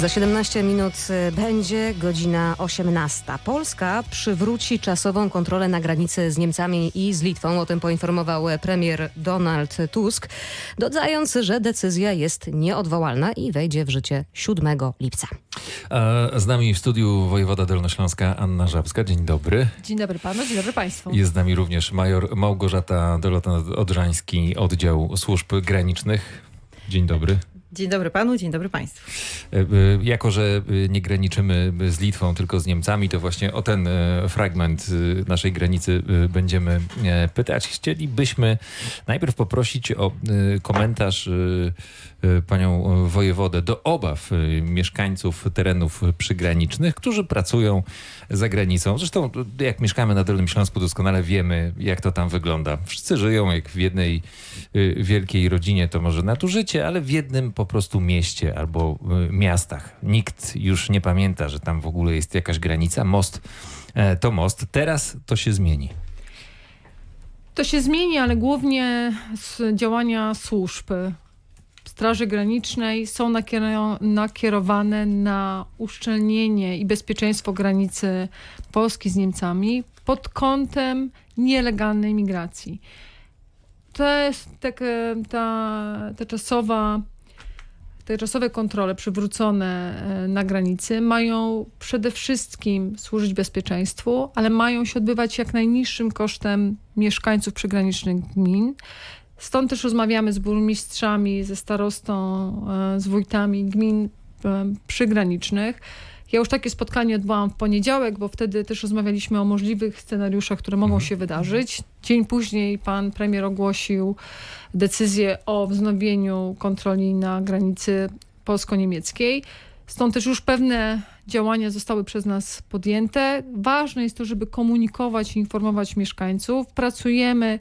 Za 17 minut y, będzie godzina 18. Polska przywróci czasową kontrolę na granicy z Niemcami i z Litwą. O tym poinformował premier Donald Tusk, dodając, że decyzja jest nieodwołalna i wejdzie w życie 7 lipca. A z nami w studiu wojewoda dolnośląska Anna Żabska. Dzień dobry. Dzień dobry panu, dzień dobry państwu. Jest z nami również major Małgorzata Dolota-Odrzański, oddział służb granicznych. Dzień dobry. Dzień dobry panu, dzień dobry państwu. E, e, Jako, że e, nie graniczymy z Litwą, tylko z Niemcami, to właśnie o ten fragment naszej granicy będziemy pytać. Chcielibyśmy najpierw poprosić o komentarz panią wojewodę do obaw mieszkańców terenów przygranicznych, którzy pracują za granicą. Zresztą jak mieszkamy na Dolnym Śląsku, doskonale wiemy, jak to tam wygląda. Wszyscy żyją jak w jednej wielkiej rodzinie, to może nadużycie, ale w jednym po prostu mieście albo y, miastach. Nikt już nie pamięta, że tam w ogóle jest jakaś granica. Most e, to most. Teraz to się zmieni. To się zmieni, ale głównie z działania służb Straży Granicznej są nakiero- nakierowane na uszczelnienie i bezpieczeństwo granicy Polski z Niemcami pod kątem nielegalnej migracji. To jest takie, ta, ta czasowa te czasowe kontrole przywrócone e, na granicy mają przede wszystkim służyć bezpieczeństwu, ale mają się odbywać jak najniższym kosztem mieszkańców przygranicznych gmin. Stąd też rozmawiamy z burmistrzami, ze starostą, e, z wójtami gmin e, przygranicznych. Ja już takie spotkanie odbyłam w poniedziałek, bo wtedy też rozmawialiśmy o możliwych scenariuszach, które mogą Mhm. się wydarzyć. Dzień później pan premier ogłosił decyzję o wznowieniu kontroli na granicy polsko-niemieckiej. Stąd też już pewne działania zostały przez nas podjęte. Ważne jest to, żeby komunikować i informować mieszkańców. Pracujemy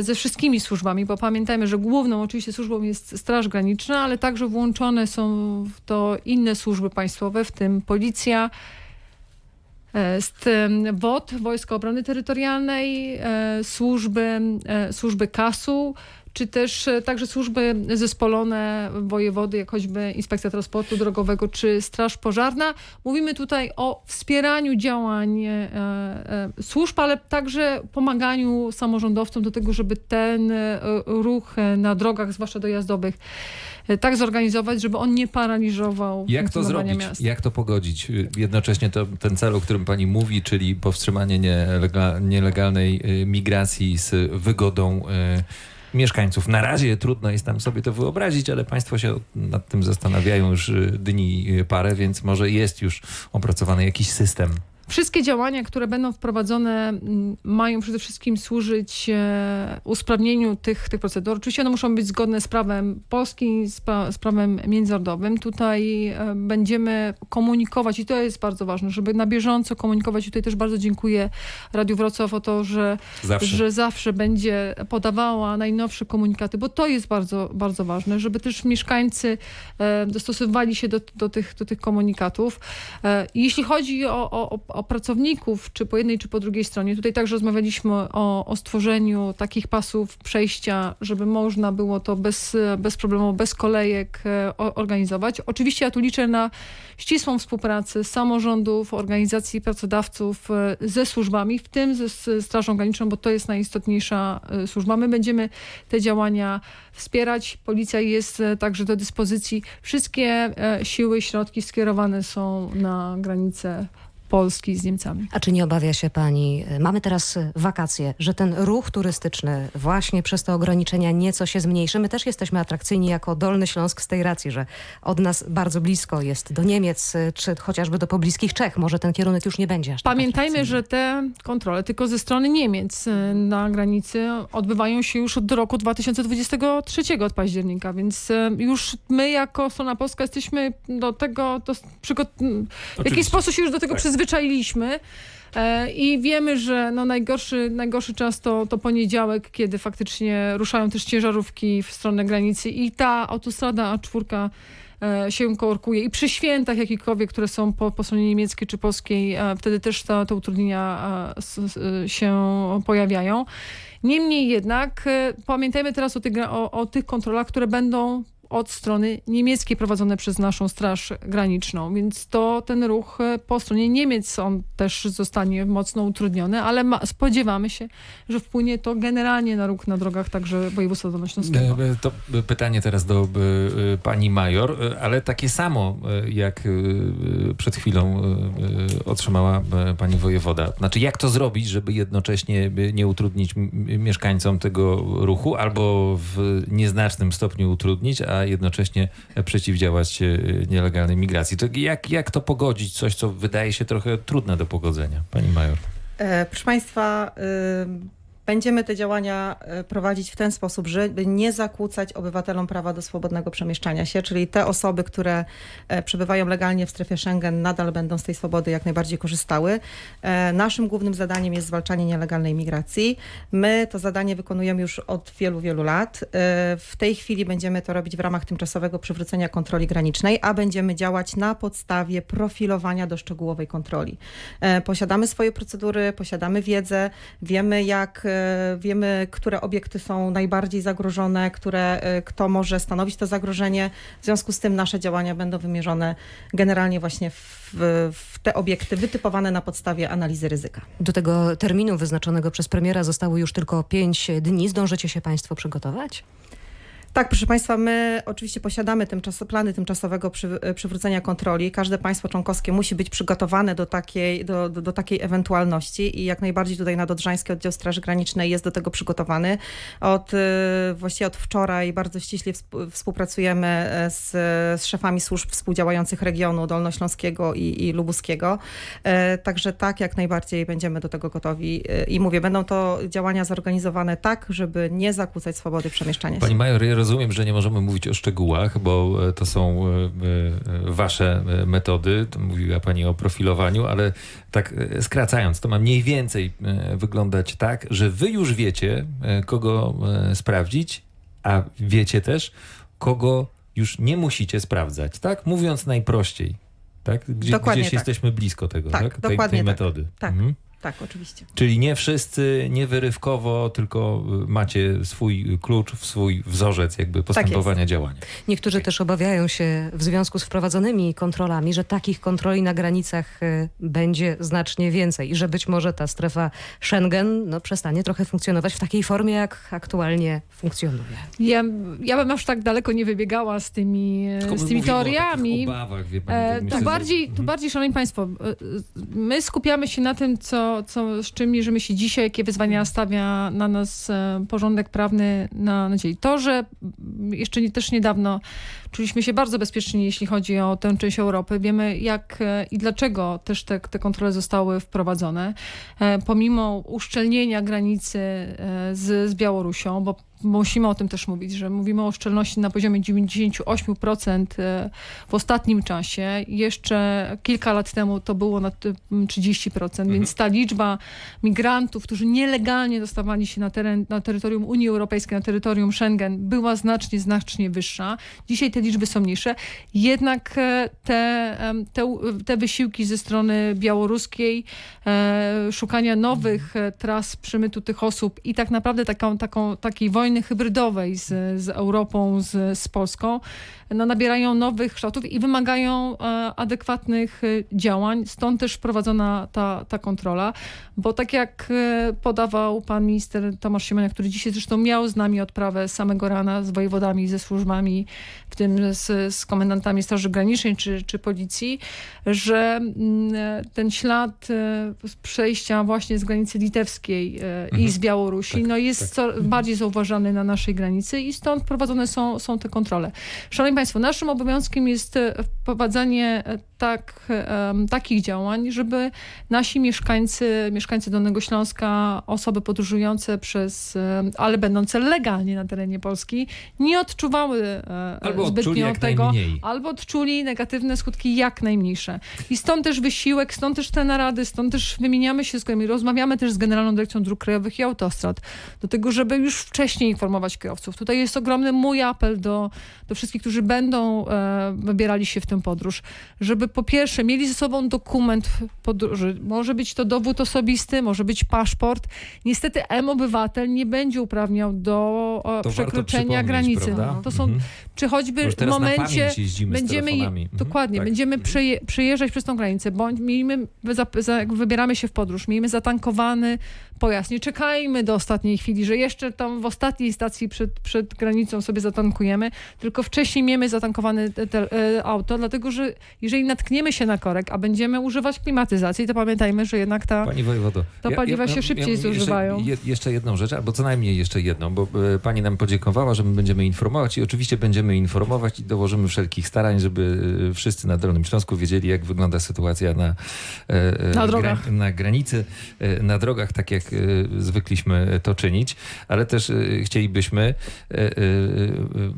ze wszystkimi służbami, bo pamiętajmy, że główną oczywiście służbą jest Straż Graniczna, ale także włączone są w to inne służby państwowe, w tym policja, e, z WOT, Wojska Obrony Terytorialnej, e, służby, e, służby KAS-u, czy też e, także służby zespolone wojewody, jak choćby Inspekcja Transportu Drogowego czy Straż Pożarna. Mówimy tutaj o wspieraniu działań e, e, służb, ale także pomaganiu samorządowcom do tego, żeby ten ruch na drogach, zwłaszcza dojazdowych, tak zorganizować, żeby on nie paraliżował Jak to zrobić? miast. Jak to pogodzić? Y, Jednocześnie to ten cel, o którym pani mówi, czyli powstrzymanie nielega, nielegalnej y, migracji z wygodą y, mieszkańców. Na razie trudno jest nam sobie to wyobrazić, ale państwo się nad tym zastanawiają już y, dni y, parę, więc może jest już opracowany jakiś system. Wszystkie działania, które będą wprowadzone, mają przede wszystkim służyć e, usprawnieniu tych, tych procedur. Oczywiście one muszą być zgodne z prawem polskim, z, pra, z prawem międzynarodowym. Tutaj e, będziemy komunikować i to jest bardzo ważne, żeby na bieżąco komunikować. Tutaj też bardzo dziękuję Radiu Wrocław o to, że Zawsze. że zawsze będzie podawała najnowsze komunikaty, bo to jest bardzo, bardzo ważne, żeby też mieszkańcy e, dostosowywali się do, do, tych, do tych komunikatów. Jeśli chodzi o, o, o pracowników, czy po jednej, czy po drugiej stronie, tutaj także rozmawialiśmy o, o stworzeniu takich pasów przejścia, żeby można było to bez, bez problemu, bez kolejek e, o- organizować. Oczywiście ja tu liczę na ścisłą współpracę samorządów, organizacji pracodawców e, ze służbami, w tym ze Strażą Graniczną, bo to jest najistotniejsza e, służba. My będziemy te działania wspierać. Policja jest także do dyspozycji. Wszystkie siły, środki skierowane są na granicę Polski z Niemcami. A czy nie obawia się pani, y, mamy teraz y, wakacje, że ten ruch turystyczny właśnie przez te ograniczenia nieco się zmniejszy? My też jesteśmy atrakcyjni jako Dolny Śląsk z tej racji, że od nas bardzo blisko jest do Niemiec, y, czy chociażby do pobliskich Czech. Może ten kierunek już nie będzie aż tak Pamiętajmy, atrakcyjny. że te kontrole tylko ze strony Niemiec e, na granicy odbywają się już od roku 2023 od października, więc e, już my jako strona polska jesteśmy do tego do, w jakiś sposób się już do tego Tak. Przyzwyczailiśmy. E, I wiemy, że no najgorszy, najgorszy czas to, to poniedziałek, kiedy faktycznie ruszają też ciężarówki w stronę granicy i ta autostrada A4 e, się korkuje. I przy świętach jakikolwiek, które są po, po stronie niemieckiej czy polskiej, e, wtedy też ta, te utrudnienia się pojawiają. Niemniej jednak pamiętajmy teraz o tych, o, o tych kontrolach, które będą od strony niemieckiej prowadzone przez naszą Straż Graniczną, więc to ten ruch e, po stronie Niemiec on też zostanie mocno utrudniony, ale ma, spodziewamy się, że wpłynie to generalnie na ruch na drogach także województwa dolnośląskiego. E, To e, pytanie teraz do pani major, ale takie samo jak przed chwilą otrzymała pani wojewoda. Znaczy jak to zrobić, żeby jednocześnie nie utrudnić mieszkańcom tego ruchu albo w nieznacznym stopniu utrudnić, a jednocześnie przeciwdziałać e, nielegalnej migracji. To jak, jak to pogodzić? Coś, co wydaje się trochę trudne do pogodzenia. Pani major. E, Proszę Państwa, y, będziemy te działania e, prowadzić w ten sposób, żeby nie zakłócać obywatelom prawa do swobodnego przemieszczania się, czyli te osoby, które e, przebywają legalnie w strefie Schengen, nadal będą z tej swobody jak najbardziej korzystały. E, Naszym głównym zadaniem jest zwalczanie nielegalnej migracji. My to zadanie wykonujemy już od wielu, wielu lat. W tej chwili będziemy to robić w ramach tymczasowego przywrócenia kontroli granicznej, a będziemy działać na podstawie profilowania do szczegółowej kontroli. Posiadamy swoje procedury, posiadamy wiedzę, wiemy jak, wiemy, które obiekty są najbardziej zagrożone, które, e, kto może stanowić to zagrożenie. W związku z tym nasze działania będą wymierzone generalnie właśnie w, w te obiekty wytypowane na podstawie analizy ryzyka. Do tego terminu wyznaczonego przez premiera zostało już tylko pięć dni. Zdążycie się Państwo przygotować? Tak, proszę Państwa, my oczywiście posiadamy tymczas, plany tymczasowego przy, przywrócenia kontroli. Każde państwo członkowskie musi być przygotowane do takiej, do, do, do takiej ewentualności i jak najbardziej tutaj Nadodrzański Oddział Straży Granicznej jest do tego przygotowany. Od, y, właściwie od wczoraj bardzo ściśle współ- współpracujemy e, z, z szefami służb współdziałających regionu dolnośląskiego i, i lubuskiego. E, Także tak, jak najbardziej będziemy do tego gotowi. E, I mówię, będą to działania zorganizowane tak, żeby nie zakłócać swobody przemieszczania się. Pani Major, rozumiem, że nie możemy mówić o szczegółach, bo e, to są e, e, wasze metody. To mówiła pani o profilowaniu, ale tak skracając, to ma mniej więcej wyglądać tak, że wy już wiecie, kogo sprawdzić, a wiecie też, kogo już nie musicie sprawdzać, tak? Mówiąc najprościej. Tak? Gdzie, Dokładnie gdzieś tak. jesteśmy blisko tego, tak? Tak, Tej, dokładnie tej tak. metody. Tak. Mhm. Tak, oczywiście. Czyli nie wszyscy, nie wyrywkowo, tylko y, macie swój klucz, swój wzorzec jakby postępowania działania. Niektórzy też obawiają się w związku z wprowadzonymi kontrolami, że takich kontroli na granicach y, będzie znacznie więcej i że być może ta strefa Schengen no, przestanie trochę funkcjonować w takiej formie, jak aktualnie funkcjonuje. Ja, ja bym aż tak daleko nie wybiegała z tymi, Tylko z tymi o teoriami. takich obawach, wie pani, E, tak tu, myślę, że- bardziej, tu Mhm. bardziej, szanowni państwo, e, my skupiamy się na tym, co, co, z czym mierzymy się dzisiaj, jakie wyzwania stawia na nas e, porządek prawny na, na dzień. To, że mm, jeszcze nie, też niedawno czuliśmy się bardzo bezpiecznie, jeśli chodzi o tę część Europy. Wiemy jak e, i dlaczego też te, te kontrole zostały wprowadzone. E, Pomimo uszczelnienia granicy z, z Białorusią, bo musimy o tym też mówić, że mówimy o szczelności na poziomie 98% e, w ostatnim czasie. Jeszcze kilka lat temu to było na ty- 30%, więc ta liczba migrantów, którzy nielegalnie dostawali się na, teren, na terytorium Unii Europejskiej, na terytorium Schengen, była znacznie, znacznie wyższa. Dzisiaj te liczby są mniejsze. Jednak e, te, te, te wysiłki ze strony białoruskiej, e, szukania nowych e, tras przemytu tych osób i tak naprawdę taką, taką, takiej wojny hybrydowej z, z Europą, z, z Polską, no, nabierają nowych kształtów i wymagają e, adekwatnych e, działań. Stąd też wprowadzona ta, ta kontrola, bo tak jak e, podawał pan minister Tomasz Siemania, który dzisiaj zresztą miał z nami odprawę samego rana, z wojewodami, ze służbami, w tym z, z komendantami Straży Granicznej czy, czy Policji, że mm, ten ślad przejścia właśnie z granicy litewskiej e, i z Białorusi Tak, no jest tak. bardziej zauważany na naszej granicy i stąd prowadzone są, są te kontrole. Szanowni Państwo, naszym obowiązkiem jest e, wprowadzanie e, tak, takich działań, żeby nasi mieszkańcy, mieszkańcy Dolnego Śląska, osoby podróżujące przez, ale będące legalnie na terenie Polski, nie odczuwały e, Albo zbytnio tego, albo odczuli negatywne skutki jak najmniejsze. I stąd też wysiłek, stąd też te narady, stąd też wymieniamy się z kolegami, rozmawiamy też z Generalną Dyrekcją Dróg Krajowych i Autostrad, do tego, żeby już wcześniej informować kierowców. Tutaj jest ogromny mój apel do, do wszystkich, którzy będą e, wybierali się w tę podróż, żeby po pierwsze mieli ze sobą dokument podróży. Może być to dowód osobisty, może być paszport. Niestety M-obywatel nie będzie uprawniał do To przekroczenia granicy. prawda? To są, Mhm. czy choćby w na momencie będziemy. Mhm. Dokładnie, Tak. będziemy Mhm. przeje, przejeżdżać przez tą granicę, bądź miejmy, jak wybieramy się w podróż, miejmy zatankowany pojazd. Nie czekajmy do ostatniej chwili, że jeszcze tam w ostatniej stacji przed, przed granicą sobie zatankujemy, tylko wcześniej miejmy zatankowane te, te, e, auto, dlatego że jeżeli natkniemy się na korek, a będziemy używać klimatyzacji, to pamiętajmy, że jednak ta... Pani wojewodo. To paliwa się szybciej jeszcze- zużywają. Je, jeszcze jedną rzecz, albo co najmniej jeszcze jedną, bo e, pani nam podziękowała, że my będziemy informować i oczywiście będziemy informować i dołożymy wszelkich starań, żeby e, wszyscy na Dolnym Śląsku wiedzieli, jak wygląda sytuacja na, e, e, Na drogach. na granicy, e, na drogach, tak jak e, zwykliśmy to czynić, ale też chcielibyśmy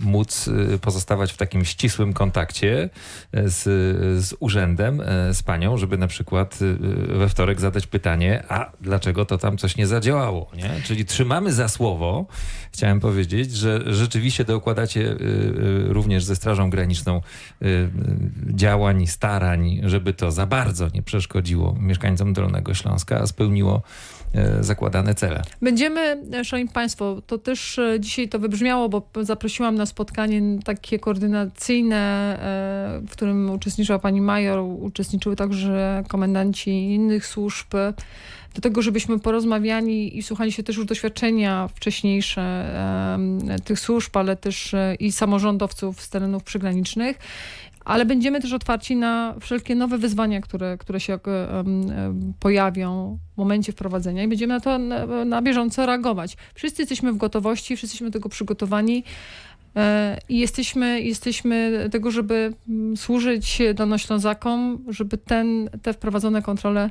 móc pozostawać w takim ścisłym kontakcie e, z, z urzędem, e, z panią, żeby na przykład e, we wtorek zadać pytanie, a dlaczego to tam coś nie zadziałało, nie? Czyli trzymamy za słowo, chciałem powiedzieć, że rzeczywiście dokładacie e, również ze Strażą Graniczną działań, starań, żeby to za bardzo nie przeszkodziło mieszkańcom Dolnego Śląska, a spełniło zakładane cele. Będziemy, e, szanowni państwo, to też e, dzisiaj to wybrzmiało, bo zaprosiłam na spotkanie takie koordynacyjne, e, w którym uczestniczyła pani major, uczestniczyły także komendanci innych służb, e, do tego, żebyśmy porozmawiali i słuchali się też już doświadczenia wcześniejsze tych służb, ale też e, i samorządowców z terenów przygranicznych. Ale będziemy też otwarci na wszelkie nowe wyzwania, które, które się pojawią w momencie wprowadzenia i będziemy na to na, na bieżąco reagować. Wszyscy jesteśmy w gotowości, wszyscy jesteśmy do tego przygotowani i jesteśmy, jesteśmy tego, żeby mm, służyć Dolnoślązakom, żeby ten, te wprowadzone kontrole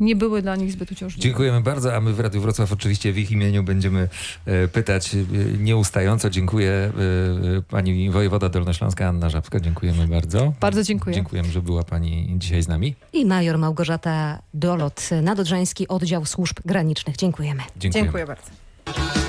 nie były dla nich zbyt uciążliwe. Dziękujemy bardzo, a my w Radiu Wrocław oczywiście w ich imieniu będziemy e, pytać e, nieustająco. Dziękuję e, e, pani wojewoda dolnośląska Anna Żabska. Dziękujemy bardzo. Bardzo dziękuję. Dziękujemy, że była pani dzisiaj z nami. I major Małgorzata Dolot, Nadodrzański Oddział Służb Granicznych. Dziękujemy. Dziękujemy. Dziękuję bardzo.